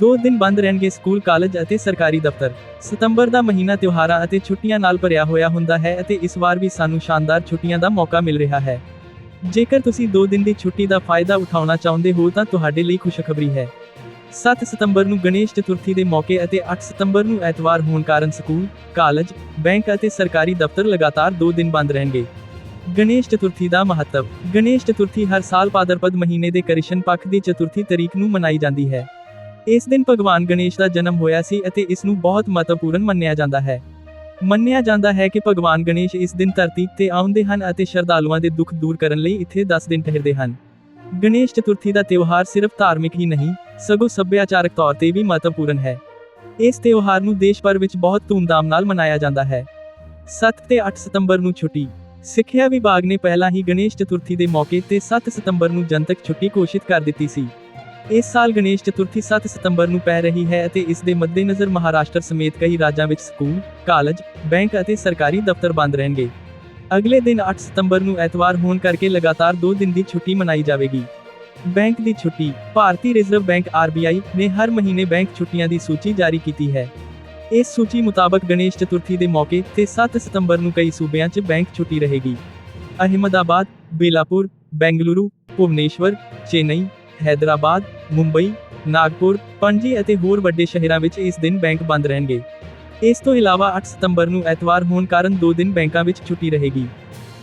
ਦੋ ਦਿਨ ਬੰਦ ਰਹਿਣਗੇ ਸਕੂਲ ਕਾਲਜ ਅਤੇ ਸਰਕਾਰੀ ਦਫ਼ਤਰ ਸਤੰਬਰ ਦਾ ਮਹੀਨਾ ਤਿਉਹਾਰਾਂ ਅਤੇ ਛੁੱਟੀਆਂ ਨਾਲ ਭਰਿਆ ਹੋਇਆ ਹੁੰਦਾ ਹੈ ਅਤੇ ਇਸ ਵਾਰ ਵੀ ਸਾਨੂੰ ਸ਼ਾਨਦਾਰ ਛੁੱਟੀਆਂ ਦਾ ਮੌਕਾ ਮਿਲ ਰਿਹਾ ਹੈ ਜੇਕਰ ਤੁਸੀਂ 2 ਦਿਨ ਦੀ ਛੁੱਟੀ ਦਾ ਫਾਇਦਾ ਉਠਾਉਣਾ ਚਾਹੁੰਦੇ ਹੋ ਤਾਂ ਤੁਹਾਡੇ ਲਈ ਖੁਸ਼ਖਬਰੀ ਹੈ 7 ਸਤੰਬਰ ਨੂੰ ਗਣੇਸ਼ ਚਤੁਰਥੀ ਦੇ ਮੌਕੇ ਅਤੇ 8 ਸਤੰਬਰ ਨੂੰ ਐਤਵਾਰ ਹੋਣ ਕਾਰਨ ਸਕੂਲ, ਕਾਲਜ, ਬੈਂਕ ਅਤੇ ਸਰਕਾਰੀ ਦਫ਼ਤਰ ਲਗਾਤਾਰ 2 ਦਿਨ ਬੰਦ ਰਹਿਣਗੇ। ਗਣੇਸ਼ ਚਤੁਰਥੀ ਦਾ ਮਹੱਤਵ ਗਣੇਸ਼ ਚਤੁਰਥੀ ਹਰ ਸਾਲ ਭਾਦਰਪਦ ਮਹੀਨੇ ਦੇ ਕ੍ਰਿਸ਼ਨ ਪੱਖ ਦੀ ਚਤੁਰਥੀ ਤਰੀਕ ਨੂੰ ਮਨਾਈ ਜਾਂਦੀ ਹੈ। ਇਸ ਦਿਨ ਭਗਵਾਨ ਗਣੇਸ਼ ਦਾ ਜਨਮ ਹੋਇਆ ਸੀ ਅਤੇ ਇਸ ਨੂੰ ਬਹੁਤ ਮਹੱਤਵਪੂਰਨ ਮੰਨਿਆ ਜਾਂਦਾ ਹੈ। ਮੰਨਿਆ ਜਾਂਦਾ ਹੈ ਕਿ ਭਗਵਾਨ ਗਣੇਸ਼ ਇਸ ਦਿਨ ਧਰਤੀ ਤੇ ਆਉਂਦੇ ਹਨ ਅਤੇ ਸ਼ਰਧਾਲੂਆਂ ਦੇ ਦੁੱਖ ਦੂਰ ਕਰਨ ਲਈ ਇੱਥੇ 10 ਦਿਨ ਠਹਿਰਦੇ ਹਨ। ਗਣੇਸ਼ ਚਤੁਰਥੀ ਦਾ ਤਿਉਹਾਰ ਸਿਰਫ ਧਾਰਮਿਕ ਹੀ ਨਹੀਂ, ਸਗੋਂ ਸੱਭਿਆਚਾਰਕ ਤੌਰ ਤੇ ਵੀ ਮਹੱਤਵਪੂਰਨ ਹੈ। ਇਸ ਤਿਉਹਾਰ ਨੂੰ ਦੇਸ਼ ਭਰ ਵਿੱਚ ਬਹੁਤ ਧੂਮਧਾਮ ਨਾਲ ਮਨਾਇਆ ਜਾਂਦਾ ਹੈ। 7 ਤੇ 8 ਸਤੰਬਰ ਨੂੰ ਛੁੱਟੀ ਸਿੱਖਿਆ ਵਿਭਾਗ ਨੇ ਪਹਿਲਾਂ ਹੀ ਗਣੇਸ਼ ਚਤੁਰਥੀ ਦੇ ਮੌਕੇ ਤੇ 7 ਸਤੰਬਰ ਨੂੰ ਜਨਤਕ ਛੁੱਟੀ ਘੋਸ਼ਿਤ ਕਰ ਦਿੱਤੀ ਸੀ। ਇਸ ਸਾਲ ਗਣੇਸ਼ ਚਤੁਰਥੀ 7 ਸਤੰਬਰ ਨੂੰ ਪੈ ਰਹੀ ਹੈ ਅਤੇ ਇਸ ਦੇ ਮੱਦੇਨਜ਼ਰ ਮਹਾਰਾਸ਼ਟਰ ਸਮੇਤ ਕਈ ਰਾਜਾਂ ਵਿੱਚ ਸਕੂਲ, ਕਾਲਜ, ਬੈਂਕ ਅਤੇ ਸਰਕਾਰੀ ਦਫ਼ਤਰ ਬੰਦ ਰਹਿਣਗੇ। ਅਗਲੇ ਦਿਨ 8 ਸਤੰਬਰ ਨੂੰ ਐਤਵਾਰ ਹੋਣ ਕਰਕੇ ਲਗਾਤਾਰ 2 ਦਿਨ ਦੀ ਛੁੱਟੀ ਮਨਾਈ ਜਾਵੇਗੀ। ਬੈਂਕ ਦੀ ਛੁੱਟੀ ਭਾਰਤੀ ਰਿਜ਼ਰਵ ਬੈਂਕ ਆਰਬੀਆਈ ਨੇ ਹਰ ਮਹੀਨੇ ਬੈਂਕ ਛੁੱਟੀਆਂ ਦੀ ਸੂਚੀ ਜਾਰੀ ਕੀਤੀ ਹੈ। ਇਸ ਸੂਚੀ ਮੁਤਾਬਕ ਗਣੇਸ਼ ਚਤੁਰਥੀ ਦੇ ਮੌਕੇ ਤੇ 7 ਸਤੰਬਰ ਨੂੰ ਕਈ ਸੂਬਿਆਂ 'ਚ ਬੈਂਕ ਛੁੱਟੀ ਰਹੇਗੀ। ਅਹਿਮਦਾਬਾਦ, ਬੇਲਾਪੁਰ, ਬੈਂਗਲੁਰੂ, ਭੁਵਨੇਸ਼ਵਰ, ਚੇਨਈ, ਹੈਦਰਾਬਾਦ, ਮੁੰਬਈ, ਨਾਗਪੁਰ, ਪਣਜੀ ਅਤੇ ਹੋਰ ਵੱਡੇ ਸ਼ਹਿਰਾਂ ਵਿੱਚ ਇਸ ਦਿਨ ਬੈਂਕ ਬੰਦ ਰਹਿਣਗੇ। ਇਸ ਤੋਂ ਇਲਾਵਾ 8 ਸਤੰਬਰ ਨੂੰ ਐਤਵਾਰ ਹੋਣ ਕਾਰਨ 2 ਦਿਨ ਬੈਂਕਾਂ ਵਿੱਚ ਛੁੱਟੀ ਰਹੇਗੀ।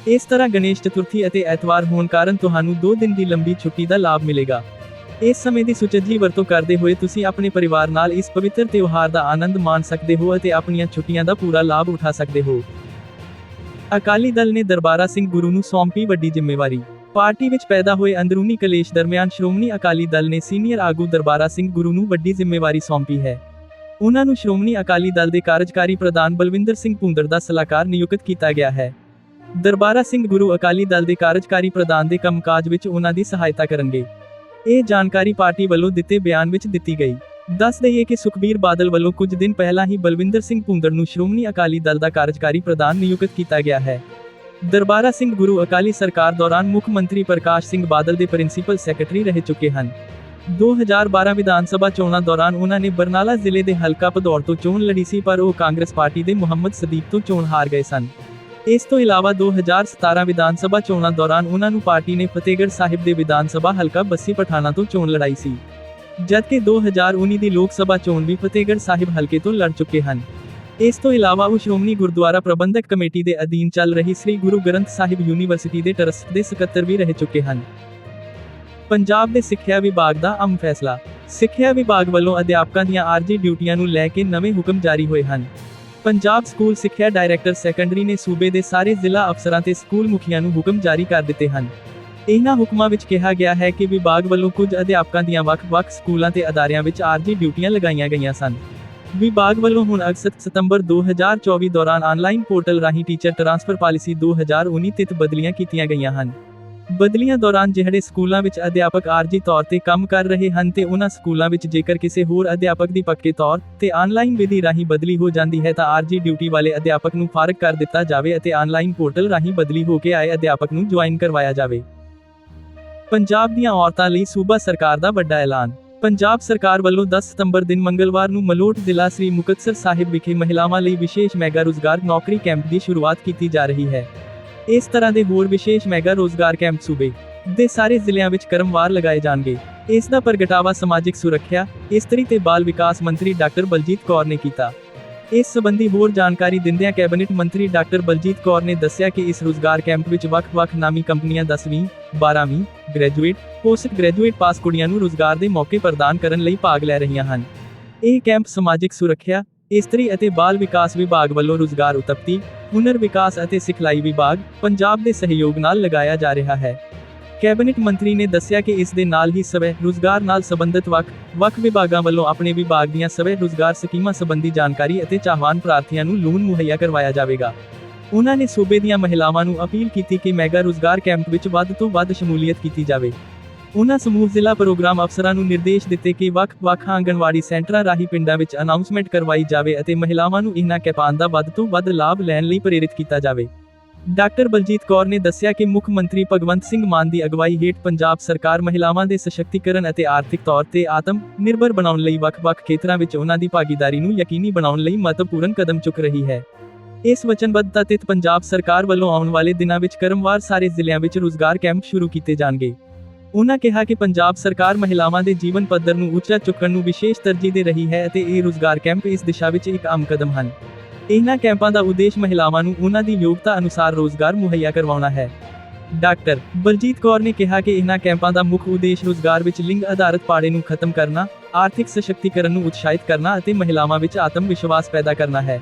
ਇਸ ਤਰ੍ਹਾਂ ਗਣੇਸ਼ ਚਤੁਰਥੀ ਅਤੇ ਐਤਵਾਰ ਹੋਣ ਕਾਰਨ ਤੁਹਾਨੂੰ 2 ਦਿਨ ਦੀ ਲੰਬੀ ਛੁੱਟੀ ਦਾ ਲਾਭ ਮਿਲੇਗਾ। ਇਸ ਸਮੇਂ ਦੀ ਸੁਚੱਜੀ ਵਰਤੋਂ ਕਰਦੇ ਹੋਏ ਤੁਸੀਂ ਆਪਣੇ ਪਰਿਵਾਰ ਨਾਲ ਇਸ ਪਵਿੱਤਰ ਤਿਉਹਾਰ ਦਾ ਆਨੰਦ ਮਾਣ ਸਕਦੇ ਹੋ ਅਤੇ ਆਪਣੀਆਂ ਛੁੱਟੀਆਂ ਦਾ ਪੂਰਾ ਲਾਭ ਉਠਾ ਸਕਦੇ ਹੋ। ਅਕਾਲੀ ਦਲ ਨੇ ਦਰਬਾਰਾ ਸਿੰਘ ਗੁਰੂ ਨੂੰ ਸੌਂਪੀ ਵੱਡੀ ਜ਼ਿੰਮੇਵਾਰੀ ਪਾਰਟੀ ਵਿੱਚ ਪੈਦਾ ਹੋਏ ਅੰਦਰੂਨੀ ਕਲੇਸ਼ ਦਰਮਿਆਨ ਸ਼੍ਰੋਮਣੀ ਅਕਾਲੀ ਦਲ ਨੇ ਸੀਨੀਅਰ ਆਗੂ ਦਰਬਾਰਾ ਸਿੰਘ ਗੁਰੂ ਨੂੰ ਵੱਡੀ ਜ਼ਿੰਮੇਵਾਰੀ ਸੌਂਪੀ ਹੈ। ਉਹਨਾਂ ਨੂੰ ਸ਼੍ਰੋਮਣੀ ਅਕਾਲੀ ਦਲ ਦੇ ਕਾਰਜਕਾਰੀ ਪ੍ਰਧਾਨ ਬਲਵਿੰਦਰ ਸਿੰਘ ਭੁੰਦੜ ਦਾ ਸਲਾਹਕਾਰ ਨਿਯੁਕਤ ਕੀਤਾ ਗਿਆ ਹੈ। ਦਰਬਾਰਾ ਸਿੰਘ ਗੁਰੂ ਅਕਾਲੀ ਦਲ ਦੇ ਕਾਰਜਕਾਰੀ ਪ੍ਰਧਾਨ ਦੇ ਕੰਮਕਾਜ ਵਿੱਚ ਉਹਨਾਂ ਦੀ ਸਹਾਇਤਾ ਕਰਨਗੇ। ਇਹ ਜਾਣਕਾਰੀ ਪਾਰਟੀ ਵੱਲੋਂ ਦਿੱਤੇ ਬਿਆਨ ਵਿੱਚ ਦਿੱਤੀ ਗਈ। ਦੱਸ ਦਈਏ ਕਿ ਸੁਖਬੀਰ ਬਾਦਲ ਵੱਲੋਂ ਕੁਝ ਦਿਨ ਪਹਿਲਾਂ ਹੀ ਬਲਵਿੰਦਰ ਸਿੰਘ ਭੁੰਦੜ ਨੂੰ ਸ਼੍ਰੋਮਣੀ ਅਕਾਲੀ ਦਲ ਦਾ ਕਾਰਜਕਾਰੀ ਪ੍ਰਧਾਨ ਨਿਯੁਕਤ ਕੀਤਾ ਗਿਆ ਹੈ। ਦਰਬਾਰਾ ਸਿੰਘ ਗੁਰੂ ਅਕਾਲੀ ਸਰਕਾਰ ਦੌਰਾਨ ਮੁੱਖ ਮੰਤਰੀ ਪ੍ਰਕਾਸ਼ ਸਿੰਘ ਬਾਦਲ ਦੇ ਪ੍ਰਿੰਸੀਪਲ ਸੈਕਟਰੀ ਰਹਿ ਚੁੱਕੇ ਹਨ। 2012 ਵਿਧਾਨ ਸਭਾ ਚੋਣਾਂ ਦੌਰਾਨ ਉਹਨਾਂ ਨੇ ਬਰਨਾਲਾ ਜ਼ਿਲ੍ਹੇ ਦੇ ਹਲਕਾ ਭਦੌੜ ਤੋਂ ਚੋਣ ਲੜੀ ਸੀ, ਪਰ ਉਹ ਕਾਂਗਰਸ ਪਾਰਟੀ ਦੇ ਮੁਹੰਮਦ ਸਦੀਕ ਤੋਂ ਚੋਣ ਹਾਰ ਗਏ ਸਨ। ਇਸ ਤੋਂ ਇਲਾਵਾ 2017 ਵਿਧਾਨ ਸਭਾ ਚੋਣਾਂ ਦੌਰਾਨ ਉਹਨਾਂ ਨੂੰ ਪਾਰਟੀ ਨੇ ਫਤਿਹਗੜ੍ਹ ਸਾਹਿਬ ਦੇ ਵਿਧਾਨ ਸਭਾ ਹਲਕਾ ਬੱਸੀ ਪਠਾਣਾ ਤੋਂ ਚੋਣ ਲੜਾਈ ਸੀ। ਜਦਕਿ 2019 ਦੀ ਲੋਕ ਸਭਾ ਚੋਣ ਵੀ ਫਤਿਹਗੜ੍ਹ ਸਾਹਿਬ ਹਲਕੇ ਤੋਂ ਲੜ ਚੁੱਕੇ ਹਨ। ਇਸ ਤੋਂ ਇਲਾਵਾ ਉਹ ਸ਼੍ਰੋਮਣੀ ਗੁਰਦੁਆਰਾ ਪ੍ਰਬੰਧਕ ਕਮੇਟੀ ਦੇ ਅਧੀਨ ਚੱਲ ਰਹੀ ਸ੍ਰੀ ਗੁਰੂ ਗ੍ਰੰਥ ਸਾਹਿਬ ਯੂਨੀਵਰਸਿਟੀ ਦੇ ਟਰਸਟ ਦੇ ਸਕੱਤਰ ਵੀ ਰਹਿ ਚੁੱਕੇ ਹਨ। ਪੰਜਾਬ ਦੇ ਸਿੱਖਿਆ ਵਿਭਾਗ ਦਾ ਅਮ ਫੈਸਲਾ ਸਿੱਖਿਆ ਵਿਭਾਗ ਵੱਲੋਂ ਅਧਿਆਪਕਾਂ ਦੀਆਂ ਆਰਜੀ ਡਿਊਟੀਆਂ ਨੂੰ ਲੈ ਕੇ ਨਵੇਂ ਹੁਕਮ ਜਾਰੀ ਹੋਏ ਹਨ। ਪੰਜਾਬ ਸਕੂਲ ਸਿੱਖਿਆ ਡਾਇਰੈਕਟਰ ਸੈਕੰਡਰੀ ਨੇ ਸੂਬੇ ਦੇ ਸਾਰੇ ਜ਼ਿਲ੍ਹਾ ਅਫਸਰਾਂ ਤੇ ਸਕੂਲ ਮੁਖੀਆਂ ਨੂੰ ਹੁਕਮ ਜਾਰੀ ਕਰ ਦਿੱਤੇ ਹਨ। ਇਹਨਾਂ ਹੁਕਮਾਂ ਵਿੱਚ ਕਿਹਾ ਗਿਆ ਹੈ ਕਿ ਵਿਭਾਗ ਵੱਲੋਂ ਕੁਝ ਅਧਿਆਪਕਾਂ ਦੀਆਂ ਵੱਖ-ਵੱਖ ਸਕੂਲਾਂ ਤੇ ਅਦਾਰਿਆਂ ਵਿੱਚ ਆਰਜੀ ਡਿਊਟੀਆਂ ਲਗਾਈਆਂ ਗਈਆਂ ਸਨ। ਵਿਭਾਗ ਵੱਲੋਂ ਹੁਣ ਅਗਸਤ ਸਤੰਬਰ 2024 ਦੌਰਾਨ ਆਨਲਾਈਨ ਪੋਰਟਲ ਰਾਹੀਂ ਟੀਚਰ ਟਰਾਂਸਫਰ ਪਾਲਿਸੀ 2019 ਤਹਿਤ ਬਦਲੀਆਂ ਕੀਤੀਆਂ ਗਈਆਂ ਹਨ। ਬਦਲੀਆਂ ਦੌਰਾਨ ਜਿਹੜੇ ਸਕੂਲਾਂ ਵਿੱਚ ਅਧਿਆਪਕ ਆਰਜੀ ਤੌਰ ਤੇ ਕੰਮ ਕਰ ਰਹੇ ਹਨ ਤੇ ਉਹਨਾਂ ਸਕੂਲਾਂ ਵਿੱਚ ਜੇਕਰ ਕਿਸੇ ਹੋਰ ਅਧਿਆਪਕ ਦੀ ਪੱਕੇ ਤੌਰ ਤੇ ਆਨਲਾਈਨ ਵਿਧੀ ਰਾਹੀਂ ਬਦਲੀ ਹੋ ਜਾਂਦੀ ਹੈ ਤਾਂ ਆਰਜੀ ਡਿਊਟੀ ਵਾਲੇ ਅਧਿਆਪਕ ਨੂੰ ਫਾਰਗ ਕਰ ਦਿੱਤਾ ਜਾਵੇ ਅਤੇ ਆਨਲਾਈਨ ਪੋਰਟਲ ਰਾਹੀਂ ਬਦਲੀ ਹੋ ਕੇ ਆਏ ਅਧਿਆਪਕ ਨੂੰ ਜੁਆਇਨ ਕਰਵਾਇਆ ਜਾਵੇ। ਪੰਜਾਬ ਦੀਆਂ ਔਰਤਾਂ ਲਈ ਸੂਬਾ ਸਰਕਾਰ ਦਾ ਵੱਡਾ ਐਲਾਨ ਪੰਜਾਬ ਸਰਕਾਰ ਵੱਲੋਂ 10 ਸਤੰਬਰ ਦਿਨ ਮੰਗਲਵਾਰ ਨੂੰ ਮਲੋਟ ਜ਼ਿਲ੍ਹਾ ਸ੍ਰੀ ਮੁਕਤਸਰ ਸਾਹਿਬ ਵਿਖੇ ਮਹਿਲਾਵਾਂ ਲਈ ਵਿਸ਼ੇਸ਼ ਮੈਗਾ ਰੋਜ਼ਗਾਰ ਨੌਕਰੀ ਕੈਂਪ ਦੀ ਸ਼ੁਰੂਆਤ ਕੀਤੀ ਜਾ ਰਹੀ ਹੈ। ਇਸ ਤਰ੍ਹਾਂ ਦੇ ਹੋਰ ਵਿਸ਼ੇਸ਼ ਮੈਗਾ ਰੋਜ਼ਗਾਰ ਕੈਂਪ ਸੂਬੇ ਦੇ ਸਾਰੇ ਜ਼ਿਲ੍ਹਿਆਂ ਵਿੱਚ ਕਰਮਵਾਰ ਲਗਾਏ ਜਾਣਗੇ। ਇਸ ਦਾ ਪ੍ਰਗਟਾਵਾ ਸਮਾਜਿਕ ਸੁਰੱਖਿਆ, ਇਸਤਰੀ ਤੇ ਬਾਲ ਵਿਕਾਸ ਮੰਤਰੀ ਡਾਕਟਰ ਬਲਜੀਤ ਕੌਰ ਨੇ ਕੀਤਾ। ਇਸ ਸਬੰਧੀ ਹੋਰ ਜਾਣਕਾਰੀ ਦਿੰਦਿਆਂ ਕੈਬਨਿਟ ਮੰਤਰੀ ਡਾਕਟਰ ਬਲਜੀਤ ਕੌਰ ਨੇ ਦੱਸਿਆ ਕਿ ਇਸ ਰੋਜ਼ਗਾਰ ਕੈਂਪ ਵਿੱਚ ਵੱਖ-ਵੱਖ ਨਾਮੀ ਕੰਪਨੀਆਂ 10ਵੀਂ, 12ਵੀਂ, ਗ੍ਰੈਜੂਏਟ, ਪੋਸਟ ਗ੍ਰੈਜੂਏਟ ਪਾਸ ਕੁੜੀਆਂ ਨੂੰ ਰੋਜ਼ਗਾਰ ਦੇ ਮੌਕੇ ਪ੍ਰਦਾਨ ਕਰਨ ਲਈ ਭਾਗ ਲੈ ਰਹੀਆਂ ਹਨ। ਇਹ ਕੈਂਪ ਸਮਾਜਿਕ ਸੁਰੱਖਿਆ, ਇਸਤਰੀ ਅਤੇ ਬਾਲ ਵਿਕਾਸ ਵਿਭਾਗ ਵੱਲੋਂ ਰੋਜ਼ਗਾਰ ਉਤਪਤੀ, ਹੁਨਰ ਵਿਕਾਸ ਅਤੇ ਸਿਖਲਾਈ ਵਿਭਾਗ, ਪੰਜਾਬ ਦੇ ਸਹਿਯੋਗ ਨਾਲ ਲਗਾਇਆ ਜਾ ਰਿਹਾ ਹੈ। ਕੈਬਨਿਟ ਮੰਤਰੀ ਨੇ ਦੱਸਿਆ ਕਿ ਇਸ ਦੇ ਨਾਲ ਹੀ ਸਵੈ ਰੁਜ਼ਗਾਰ ਨਾਲ ਸੰਬੰਧਿਤ ਵੱਖ-ਵੱਖ ਵਿਭਾਗਾਂ ਵੱਲੋਂ ਆਪਣੇ ਵਿਭਾਗ ਦੀਆਂ ਸਵੈ ਰੁਜ਼ਗਾਰ ਸਕੀਮਾਂ ਸੰਬੰਧੀ ਜਾਣਕਾਰੀ ਅਤੇ ਚਾਹਵਾਨ ਪ੍ਰਾਰਥੀਆਂ ਨੂੰ ਲੋਨ ਮੁਹੱਈਆ ਕਰਵਾਇਆ ਜਾਵੇਗਾ। ਉਹਨਾਂ ਨੇ ਸੂਬੇ ਦੀਆਂ ਮਹਿਲਾਵਾਂ ਨੂੰ ਅਪੀਲ ਕੀਤੀ ਕਿ ਮੈਗਾ ਰੋਜ਼ਗਾਰ ਕੈਂਪ ਵਿੱਚ ਵੱਧ ਤੋਂ ਵੱਧ ਸ਼ਮੂਲੀਅਤ ਕੀਤੀ ਜਾਵੇ। ਉਹਨਾਂ ਸਮੂਹ ਜ਼ਿਲ੍ਹਾ ਪ੍ਰੋਗਰਾਮ ਅਫਸਰਾਂ ਨੂੰ ਨਿਰਦੇਸ਼ ਦਿੱਤੇ ਕਿ ਵੱਖ-ਵੱਖ ਆਂਗਣਵਾੜੀ ਸੈਂਟਰਾਂ ਰਾਹੀਂ ਪਿੰਡਾਂ ਵਿੱਚ ਅਨਾਉਂਸਮੈਂਟ ਕਰਵਾਈ ਜਾਵੇ ਅਤੇ ਮਹਿਲਾਵਾਂ ਨੂੰ ਇਹਨਾਂ ਕੈਂਪਾਂ ਦਾ ਵੱਧ ਤੋਂ ਵੱਧ ਲਾਭ ਲੈਣ ਲਈ ਪ੍ਰੇਰਿਤ ਕੀਤਾ ਜਾਵੇ। ਡਾਕਟਰ ਬਲਜੀਤ ਕੌਰ ਨੇ ਦੱਸਿਆ ਕਿ ਮੁੱਖ ਮੰਤਰੀ ਭਗਵੰਤ ਸਿੰਘ ਮਾਨ ਦੀ ਅਗਵਾਈ ਹੇਠ ਪੰਜਾਬ ਸਰਕਾਰ ਮਹਿਲਾਵਾਂ ਦੇ ਸਸ਼ਕਤੀਕਰਨ ਅਤੇ ਆਰਥਿਕ ਤੌਰ ਤੇ ਆਤਮ ਨਿਰਭਰ ਬਣਾਉਣ ਲਈ ਵੱਖ-ਵੱਖ ਖੇਤਰਾਂ ਵਿੱਚ ਉਹਨਾਂ ਦੀ ਭਾਗੀਦਾਰੀ ਨੂੰ ਯਕੀਨੀ ਬਣਾਉਣ ਲਈ ਮਹੱਤਵਪੂਰਨ ਕਦਮ ਚੁੱਕ ਰਹੀ ਹੈ। ਇਸ ਵਚਨਬੱਧਤਾ ਤਹਿਤ ਪੰਜਾਬ ਸਰਕਾਰ ਵੱਲੋਂ ਆਉਣ ਵਾਲੇ ਦਿਨਾਂ ਵਿੱਚ ਕਰਮਵਾਰ ਸਾਰੇ ਜ਼ਿਲ੍ਹਿਆਂ ਵਿੱਚ ਰੋਜ਼ਗਾਰ ਕੈਂਪ ਸ਼ੁਰੂ ਕੀਤੇ ਜਾਣਗੇ। ਉਹਨਾਂ ਕਿਹਾ ਕਿ ਪੰਜਾਬ ਸਰਕਾਰ ਮਹਿਲਾਵਾਂ ਦੇ ਜੀਵਨ ਪੱਧਰ ਨੂੰ ਉੱਚਾ ਚੁੱਕਣ ਨੂੰ ਵਿਸ਼ੇਸ਼ ਤਰਜੀਹ ਦੇ ਰਹੀ ਹੈ ਅਤੇ ਇਹ ਰੋਜ਼ਗਾਰ ਕੈਂਪ ਇਸ ਦਿਸ਼ਾ ਵਿੱਚ ਇੱਕ ਆਮ ਕਦਮ ਹਨ। ਇਹਨਾਂ ਕੈਂਪਾਂ ਦਾ ਉਦੇਸ਼ ਮਹਿਲਾਵਾਂ ਨੂੰ ਉਹਨਾਂ ਦੀ ਯੋਗਤਾ ਅਨੁਸਾਰ ਰੋਜ਼ਗਾਰ ਮੁਹੱਈਆ ਕਰਵਾਉਣਾ ਹੈ। ਡਾਕਟਰ ਬਲਜੀਤ ਕੌਰ ਨੇ ਕਿਹਾ ਕਿ ਇਹਨਾਂ ਕੈਂਪਾਂ ਦਾ ਮੁੱਖ ਉਦੇਸ਼ ਰੋਜ਼ਗਾਰ ਵਿੱਚ ਲਿੰਗ ਆਧਾਰਿਤ ਪਾੜੇ ਨੂੰ ਖਤਮ ਕਰਨਾ, ਆਰਥਿਕ ਸਸ਼ਕਤੀਕਰਨ ਨੂੰ ਉਤਸ਼ਾਹਿਤ ਕਰਨਾ ਅਤੇ ਮਹਿਲਾਵਾਂ ਵਿੱਚ ਆਤਮ ਵਿਸ਼ਵਾਸ ਪੈਦਾ ਕਰਨਾ ਹੈ।